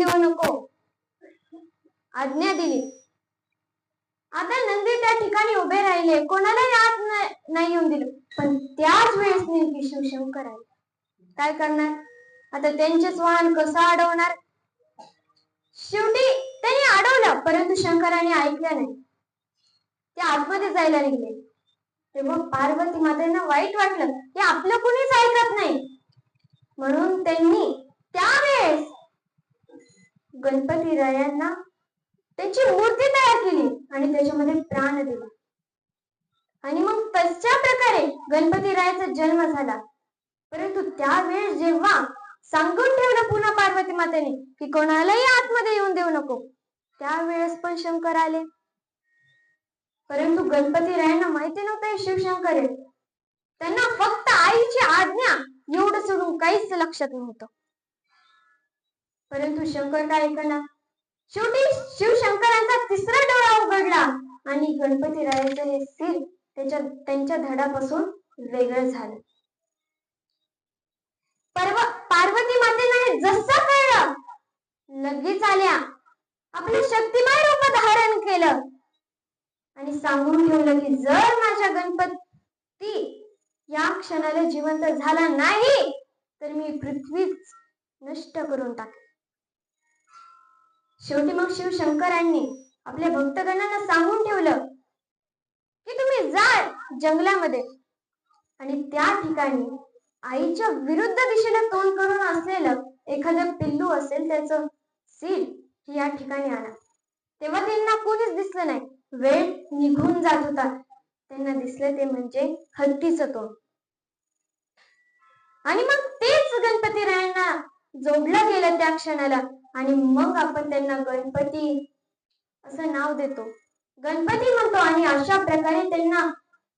येऊन देऊ नको. आज्ञा दिली. आता नंदी त्या ठिकाणी उभे राहिले. कोणालाही आत नाही येऊन दिलं. पण त्याच वेळेस नेमकी शिवशंकर आले. काय करणार? आता त्यांचेच वाहन कसं अडवणार? शेवटी त्यांनी अडवलं परंतु शंकराने ऐकलं नाही. ते आतमध्ये जायला निघले. तेव्हा पार्वती मातेंना वाईट वाटलं. की आपलं कुणीच ऐकत नाही. म्हणून त्यांनी त्यावेळेस गणपती रायांना त्याची मूर्ती तयार केली आणि त्याच्यामध्ये प्राण दिला. आणि मग तशा प्रकारे गणपती रायाचा जन्म झाला. परंतु त्यावेळेस जेव्हा सांगून ठेवलं पुन्हा पार्वती मातेने की कोणालाही आतमध्ये येऊन देऊ नको त्यावेळेस पण शंकर आले. परंतु गणपती रायांना माहिती नव्हतं शिवशंकर त्यांना फक्त आईची आज्ञा एवढं सोडून काहीच लक्षात नव्हतं. परंतु शंकर काय ऐकना शेवटी शिवशंकरांचा तिसरा डोळा उघडला आणि गणपती रायाचं हे सिर त्याच्या त्यांच्या धडापासून वेगळं झालं. पर्व पार्वती मातेला हे जसं कळलं लगेच आल्या. आपलं शक्तिमय रूप धारण केलं. आणि सांगून ठेवलं की जर माझ्या गणपती या क्षणाला जिवंत झाला नाही तर मी पृथ्वीच नष्ट करून टाकेल शेवटी मग शिवशंकरांनी आपल्या भक्तगणांना सांगून ठेवलं की तुम्ही जा जंगलामध्ये. आणि त्या ठिकाणी आईच्या विरुद्ध दिशेला तोंड करून असलेलं एखादं पिल्लू असेल त्याचं सील या ठिकाणी आणा. तेव्हा त्यांना कोणीच दिसलं नाही. वेळ निघून जात होता. त्यांना दिसलं ते म्हणजे हत्तीचं तोंड. आणि मग तेच गणपती रायांना जोडलं गेलं त्या क्षणाला. आणि मग आपण त्यांना गणपती असं नाव देतो. गणपती म्हणतो आणि अशा प्रकारे त्यांना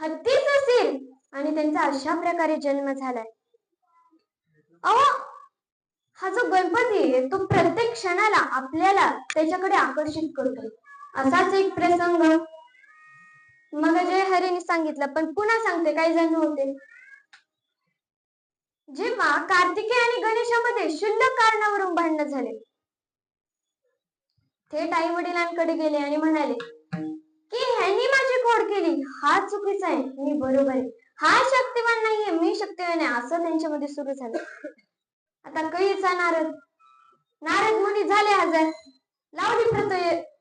हत्तीच असेल आणि त्यांचा अशा प्रकारे जन्म झालाय. अहो हा जो गणपती आहे तो प्रत्येक क्षणाला आपल्याला त्याच्याकडे आकर्षित करतो. असाच एक प्रसंग. मग जय हरीने सांगितलं पण पुन्हा सांगते काही जण होते. जेव्हा कार्तिकेय आणि गणेशामध्ये क्षुल्लक कारणावरून भांडणं झाले थेट आई वडिलांकडे गेले आणि म्हणाले की ह्यांनी माझी खोड केली. हा चुकीचा आहे. मी बरोबर आहे. हा शक्तिवान नाहीये. मी शक्तिवान आहे. असं त्यांच्यामध्ये सुरू झालं. आता कैचा नारद नारद मुनी झाले हजर. लावली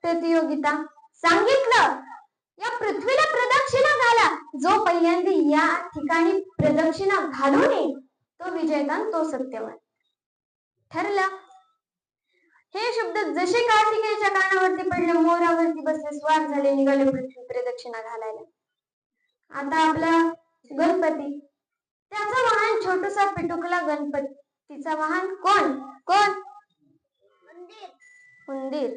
प्रतियोगिता. सांगितलं या पृथ्वीला प्रदक्षिणा घाला. जो पहिल्यांदा या ठिकाणी प्रदक्षिणा घालू नये तो विजयतान तो सत्यवान. ठरलं हे शब्द जसे कार्तिकेयच्या कानावरती पडले मोरावरती बसले स्वार झाले निघाले पृथ्वी प्रदक्षिणा घालायला. आता आपला गणपती त्याचा वाहन छोटसा पिटुकला गणपती तिचा वाहन कोण? कोण? उंदीर.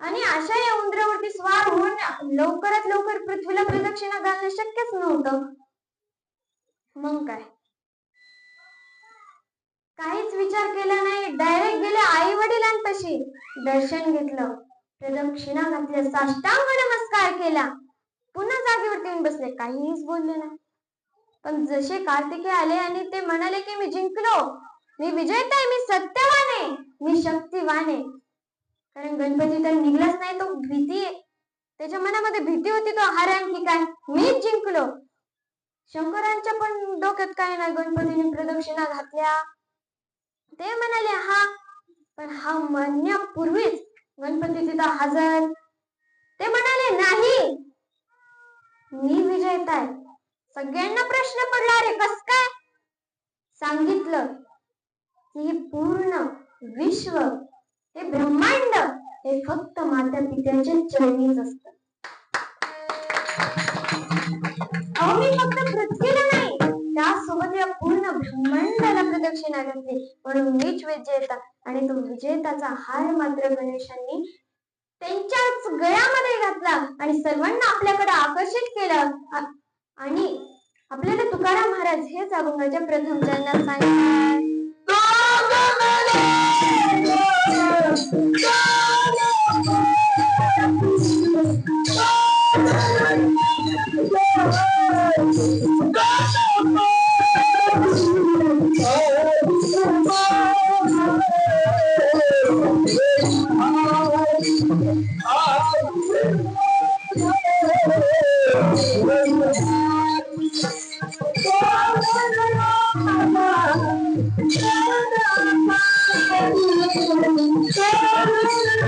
आणि अशा या उंदरावरती स्वार होऊन लवकरात लवकर पृथ्वीला प्रदक्षिणा घालणं शक्यच नव्हतं. मग काय? काहीच विचार केला नाही. डायरेक्ट गेले आई वडिलांपाशी दर्शन घेतलं. प्रदक्षिणा घातल्या. साष्टांग नमस्कार केला. पुन्हा जागेवरती येऊन बसले. काहीच बोलले नाही. पण जसे कार्तिके आले आणि ते म्हणाले की मी जिंकलो. मी विजयता आहे मी सत्यवान. आहे मी शक्तिवान. आहे कारण गणपती तर निघलाच नाही. तो भीती आहे. त्याच्या मनामध्ये भीती होती. तो हारण की काय? मीच जिंकलो. शंकरांच्या पण डोक्यात काय नाही गणपतीने प्रदक्षिणा घातल्या. ते म्हणाले हा पण हा म्हणण्यापूर्वीच गणपती तिथं हजर. ते म्हणाले नाही. मी विजयताय. आहे सगळ्यांना प्रश्न पडला रे कस काय? सांगितलं की हे पूर्ण विश्व हे ब्रह्मांड हे फक्त माता पित्याच्या चरणीच असत. अहो मी फक्त ब्रह्मांडाला प्रदक्षिणा घातली. म्हणून मीच विजेता आणि तो विजेताचा हार मात्र गणेशांनी त्यांच्याच गळ्यामध्ये घातला आणि सर्वांना आपल्याकडे आकर्षित केलं. आणि आपल्याला तुकाराम महाराज हेच अभंगाच्या प्रथम चरणात सांगितलं. Thank you.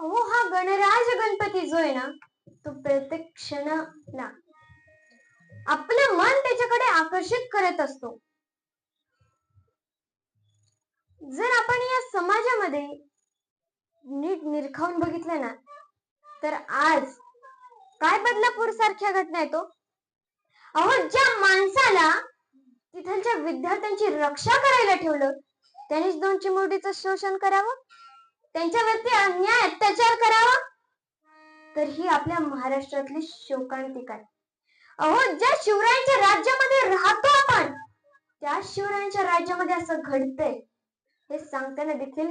अहो हा गणराज गणपती जो आहे ना तो प्रत्येक क्षणाला आपलं मन त्याच्याकडे आकर्षित करत असतो. जर आपण या समाजामध्ये नीट निरखावून बघितलं ना तर आज काय बदलापूर सारख्या घटना येतो अहो ज्या माणसाला तिथलच्या विद्यार्थ्यांची रक्षा करायला ठेवलं त्यांनीच दोन चिमुरडीचं शोषण करावं? त्यांच्यावरती अन्याय अत्याचार करावा? तर ही आपल्या महाराष्ट्रातली शोकांतिका आहे अहो ज्या शिवरायांच्या राज्यामध्ये राहतो आपण त्या शिवरायांच्या राज्यामध्ये असं घडतंय. हे सांगताना देखील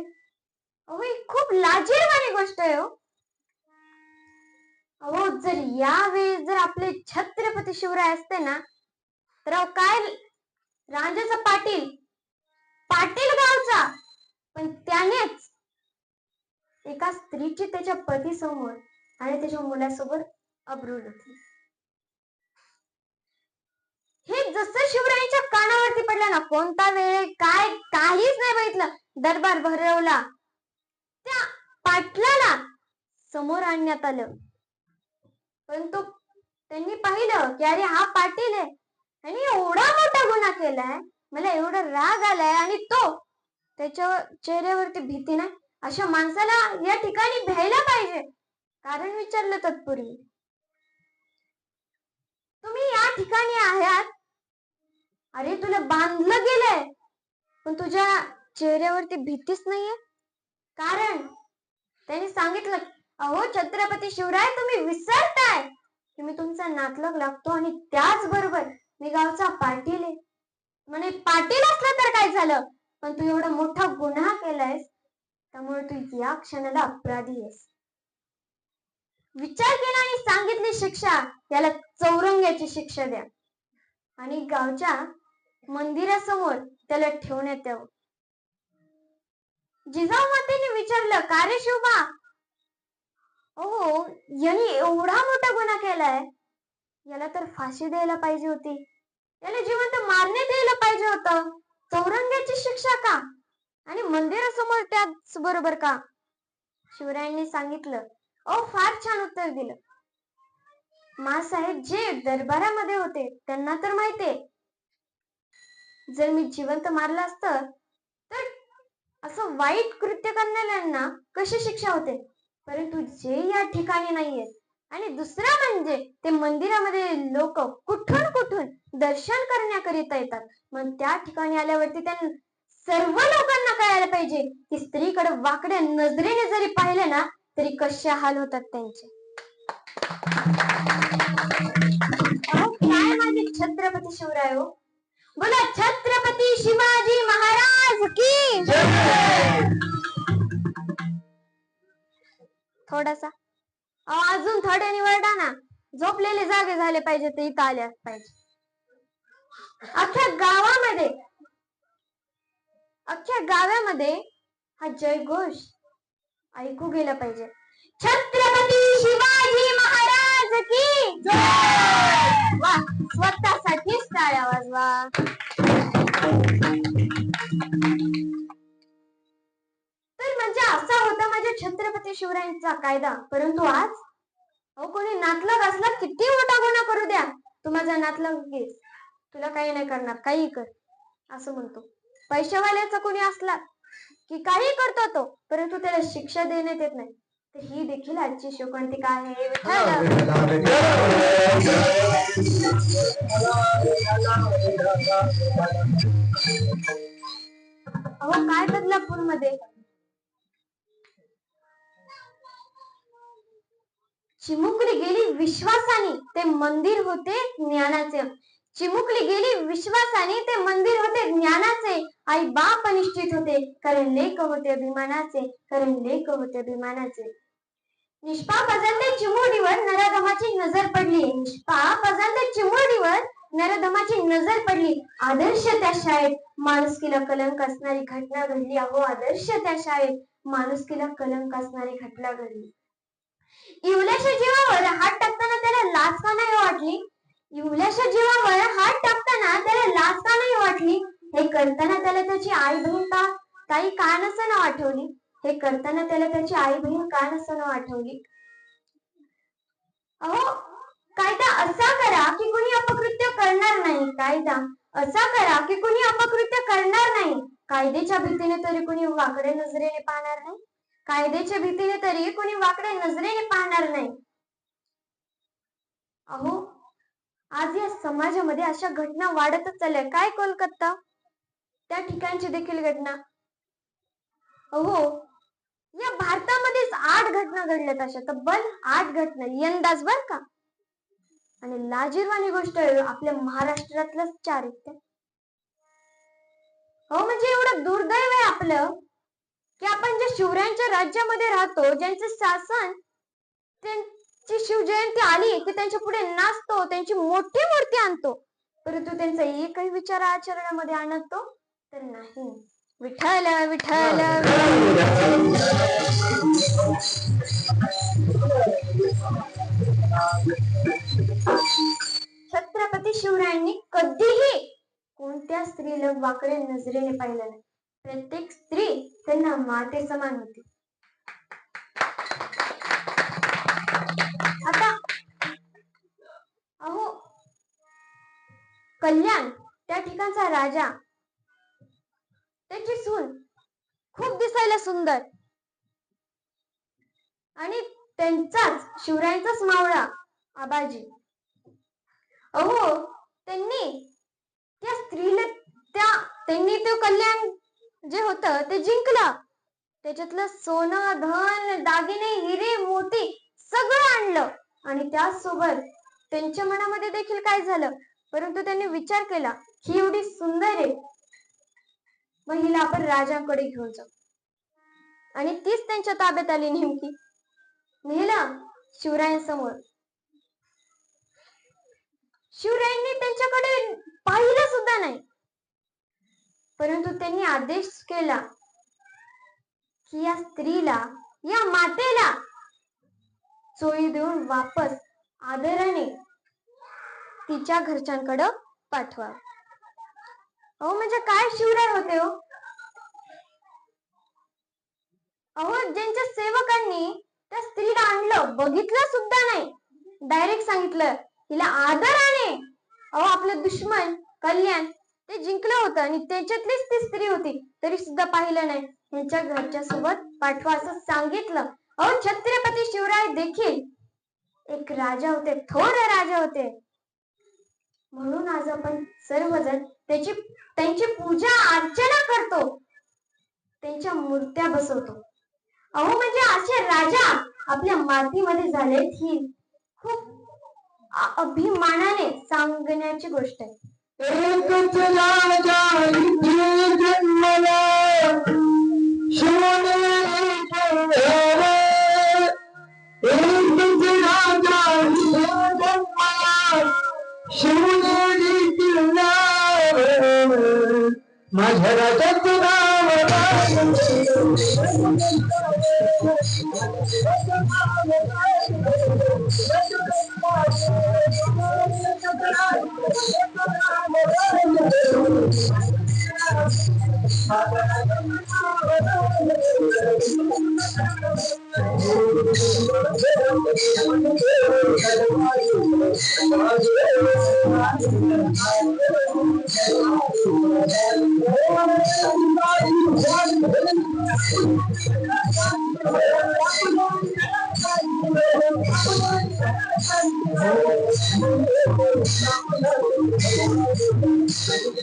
अहो ही खूप लाजीरवाणी गोष्ट आहे हो. अहो जर यावेळेस जर आपले छत्रपती शिवराय असते ना तर अहो काय राजाचा पाटील? पाटील गावचा. पण त्यानेच एका स्त्रीची त्याच्या पतीसमोर आणि त्याच्या मुलासोबत अब्रू लुटली. हे जसं शिवरायांच्या कानावरती पडलं ना कोणता वेळ काय काहीच नाही बघितलं. दरबार भरवला. त्या पाटलाला समोर आणण्यात आलं. परंतु त्यांनी पाहिलं की अरे हा पाटील आहे. आणि एवढा मोठा गुन्हा केलाय मला एवढा राग आलाय आणि तो त्याच्या चेहऱ्यावरती भीती नाही. अशा माणसाला या ठिकाणी भ्यायला पाहिजे. कारण विचारलं तत्पूर्वी. तुम्ही या ठिकाणी आहात. अरे तुला बांधलं गेलंय पण तुझ्या चेहऱ्यावरती भीतीच नाहीये. कारण त्यांनी सांगितलं अहो छत्रपती शिवराय तुम्ही विसरताय. तुम्ही तुमचा नातलग लागतो आणि त्याच बरोबर मी गावचा पाटील आहे. म्हणे पाटील असलं तर काय झालं? पण तू एवढा मोठा गुन्हा केलायस त्यामुळे तू या क्षणाला अपराधी आहेस. विचार केला आणि सांगितली शिक्षा. याला चौरंग्याची शिक्षा द्या. आणि गावच्या मंदिरासमोर त्याला ठेवण्यात यावं. जिजाऊ मातेने विचारलं का रे शिवबा? हो यांनी एवढा मोठा गुन्हा केलाय? याला तर फाशी द्यायला पाहिजे होती. याला जिवंत मारण्यात द्यायला पाहिजे होत. चौरंग्याची शिक्षा का? आणि मंदिरासमोर त्याच बरोबर का? शिवरायांनी सांगितलं. ओ फार छान उत्तर दिलं. मासाहेब जे दरबारामध्ये होते त्यांना तर माहितीये जर मी जिवंत मारलं असतं तर असं वाईट कृत्य करणाऱ्यांना कशी शिक्षा होते? परंतु जे या ठिकाणी नाहीयेत आणि दुसरं म्हणजे ते मंदिरामध्ये लोक कुठून कुठून दर्शन करण्याकरिता येतात मग त्या ठिकाणी आल्यावरती त्यांना सर्व लोकांना कळायला पाहिजे की स्त्रीकडे वाकड्या नजरेने जरी पाहिले ना तरी कसे हाल होतात त्यांचे. अहो, काय माझे छत्रपती शिवराय हो? बोला छत्रपती शिवाजी महाराज की थोडासा. अहो, अजून थोडे निवडा ना. झोपलेले जागे झाले पाहिजे ते इथं आले पाहिजे. अख्ख्या गावामध्ये अख्ख्या गावामध्ये हा जयघोष ऐकू गेला पाहिजे. छत्रपती शिवाजी महाराज की स्वतःसाठीच टाळ्या वाजवा. होता छत्रपती शिवरायांचा कायदा. परंतु आज अहो कोणी नातलग असला किती मोठा गुन्हा करू द्या. तू माझा नातलग घे तुला काही नाही करणार काही कर असं म्हणतो. पैशावाल्याचा कोणी असला की काही करतो तो परंतु त्याला शिक्षा देण्यात येत नाही. तर ही देखील आजची शोकांतिका आहे. अहो काय बदलापूरमध्ये चिमुकली गेली विश्वासाने ते मंदिर होते ज्ञानाचे. चिमुकली गेली विश्वासाने ते मंदिर होते ज्ञानाचे. आई बाप अनिश्चित होते कारण लेख होते अभिमानाचे कारण लेख होते अभिमानाचे. निष्पाप अजांते चिमुरडीवर नराधमाची नजर पडली. निष्पाप अजांते चिमुरडीवर नरधमाची नजर पडली. आदर्श त्या शाळेत माणुसकीला कलंक असणारी घटना घडली. अहो आदर्श त्या शाळेत माणुसकीला कलंक असणारी घटना घडली. इवल्याच्या जीवावर हात टाकताना त्याला लाच का नाही वाटली? इवल्याच्या जीवावर हात टाकताना त्याला लाच का नाही वाटली? हे करताना त्याला त्याची आई बहीण का? काही का नसणं आठवली? हे करताना त्याला त्याची आई बहीण का नसणं आठवली? अहो कायदा असा करा की कुणी अपकृत्य करणार नाही कायदा. असा करा की कुणी अपकृत्य करणार नाही. कायद्याच्या भीतीने तरी कुणी वाकडे नजरेने पाहणार नाही? कायद्याच्या भीतीने तरी कोणी वाकडे नजरेने पाहणार नाही. अहो आज या समाजामध्ये अशा घटना वाढतच चालल्या. काय कोलकाता? त्या ठिकाणची देखील घटना. अहो या भारतामध्येच आठ घटना घडल्यात अशा. तब्बल आठ घटना. यंदाच बर का? आणि लाजीरवाणी गोष्ट आपल्या महाराष्ट्रातलंच चार हो म्हणजे एवढं दुर्दैव आहे आपलं. की आपण ज्या शिवरायांच्या राज्यामध्ये राहतो ज्यांचे शासन त्यांची शिवजयंती आली की त्यांच्या पुढे नाचतो त्यांची मोठी मूर्ती आणतो. परंतु त्यांचा एकही विचार आचरणामध्ये आणतो तर नाही. विठ्ठल विठ्ठल. छत्रपती शिवरायांनी कधीही कोणत्या स्त्रीला वाकडे नजरेने पाहिलं नाही. प्रत्येक स्त्री त्यांना माते समान होती. आता अहो कल्याण त्या ठिकाणचा राजा. त्याची सून खूप दिसायला सुंदर. आणि त्यांचाच शिवरायांचाच मावळा आबाजी. अहो त्यांनी त्या स्त्रीला त्या त्यांनी ते कल्याण जे होत ते जिंकलं. त्याच्यातलं सोनं धन दागिने हिरे मोती सगळं आणलं. आणि त्याचसोबत त्यांच्या मनामध्ये देखील काय झालं? परंतु त्यांनी विचार केला ही एवढी सुंदर आहे. मग हिला आपण राजाकडे घेऊन जाऊ. आणि तीच त्यांच्या ताब्यात आली नेमकी. नेलं शिवरायांसमोर. शिवरायांनी त्यांच्याकडे पाहिलं सुद्धा नाही. परंतु त्यांनी आदेश केला की या स्त्रीला या मातेला चोळी देऊन वापस आदराने तिच्या घरच्यांकडं पाठवा. अहो म्हणजे काय शिवराय होते हो? अहो ज्यांच्या सेवकांनी त्या स्त्रीला आणलं बघितलं सुद्धा नाही. डायरेक्ट सांगितलं हिला आदराने अहो आपलं दुश्मन कल्याण ते जिंकलं होतं आणि त्याच्यातलीच ती स्त्री होती. तरी सुद्धा पाहिलं नाही. त्यांच्या घरच्या सोबत पाठवा असं सांगितलं. अहो छत्रपती शिवराय देखील एक राजा होते. थोर राजा होते. म्हणून आज आपण सर्वजण त्याची त्यांची पूजा अर्चना करतो. त्यांच्या मूर्त्या बसवतो. अहो म्हणजे असे राजा आपल्या मातीमध्ये झालेत ही खूप अभिमानाने सांगण्याची गोष्ट आहे. एकच राजा इथे जन्मला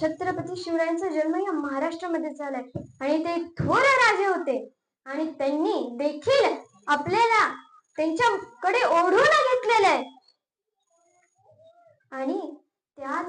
छत्रपती शिवरायांचा जन्म या महाराष्ट्रामध्ये झालाय. आणि ते थोर राजे होते. आणि त्यांनी देखील आपल्याला त्यांच्याकडे ओढून घेतलेलं आहे. आणि त्या